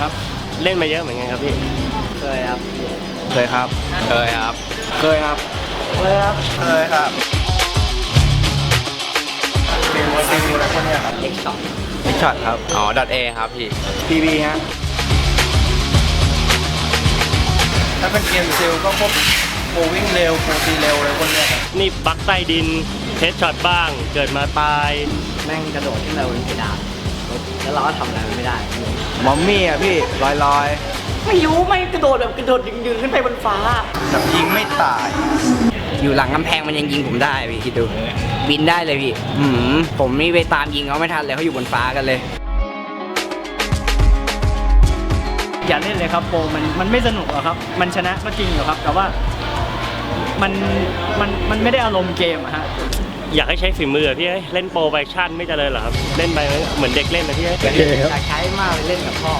ครับ เล่นมาเยอะเหมือนกันครับพี่ เคยครับ เคยครับ เคยครับ เคยครับ เคยครับ เคยครับฟิลฟิลอะไรพวกเนี้ยครับเอ็กช็อตมิช็อตครับ อ๋อดอทเอครับพี่พีบีฮะ ถ้าเป็นเกมซิลก็พวกโปรวิ่งเร็วโปรตีเร็วอะไรพวกเนี้ยครับ นี่บักใต้ดินเทสช็อตบ้าง เกิดมาตาย แม่งกระโดดขึ้นไปบนเพดาน แล้วเราก็ทำอะไรไม่ได้มอมมี่อะพี่ลอยลอยไม่รู้ไม่กระโดดแบบกระโดดดึงๆขึ้นไปบนฟ้าๆแบบยิงไม่ตาย อยู่หลังกำแพงมันยังยิงผมได้พี่คิดดู บินได้เลยพี่หืมผมนี่ไปตามยิงเขาไม่ทันเลยเขาอยู่บนฟ้ากันเลยอย่าเล่นเลยครับโปรมันมันไม่สนุกหรอกครับ มันชนะก็จริงอยู่ครับ แต่ว่ามันมันมันไม่ได้อารมณ์เกมอะฮะ อยากให้ใช้ฝีมืออะพี่เอ้ยเล่นโปรไบชั่นไม่เจริญเหรอครับ เล่นไปเหมือนเด็กเล่นนะพี่เอ้ยอยากใช้มากไปเล่นกับพ่อ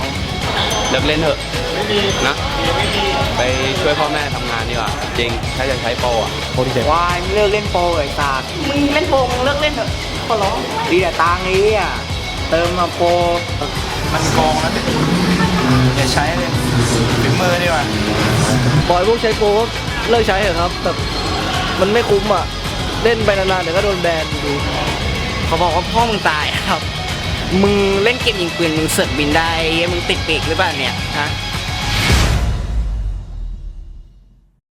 เลิกเล่นเถอะนะไปช่วยพ่อแม่ทำงานดีกว่าจริงถ้าจะใช้โปรอะวายเลิกเล่นโปรไอ้ตามึงเล่นโปรมึงเลิกเล่นเถอะขอร้องดีแต่ตังค์นี้อะเติมมาโปรมันโกงนะอย่าใช้เลยฝีมือดีกว่าปล่อยพวกใช้โปรก็เลิกใช้เถอะครับแบบมันไม่คุ้มอะ เล่นไปนานๆเดี๋ยวก็โดนแบนอยู่ดีเขาบอกว่าพ่อมึงตายครับ มึงเล่นเกมยิงปืนมึงเสิร์ฟบินได้ มึงติดปีกหรือเปล่าเนี่ยฮะ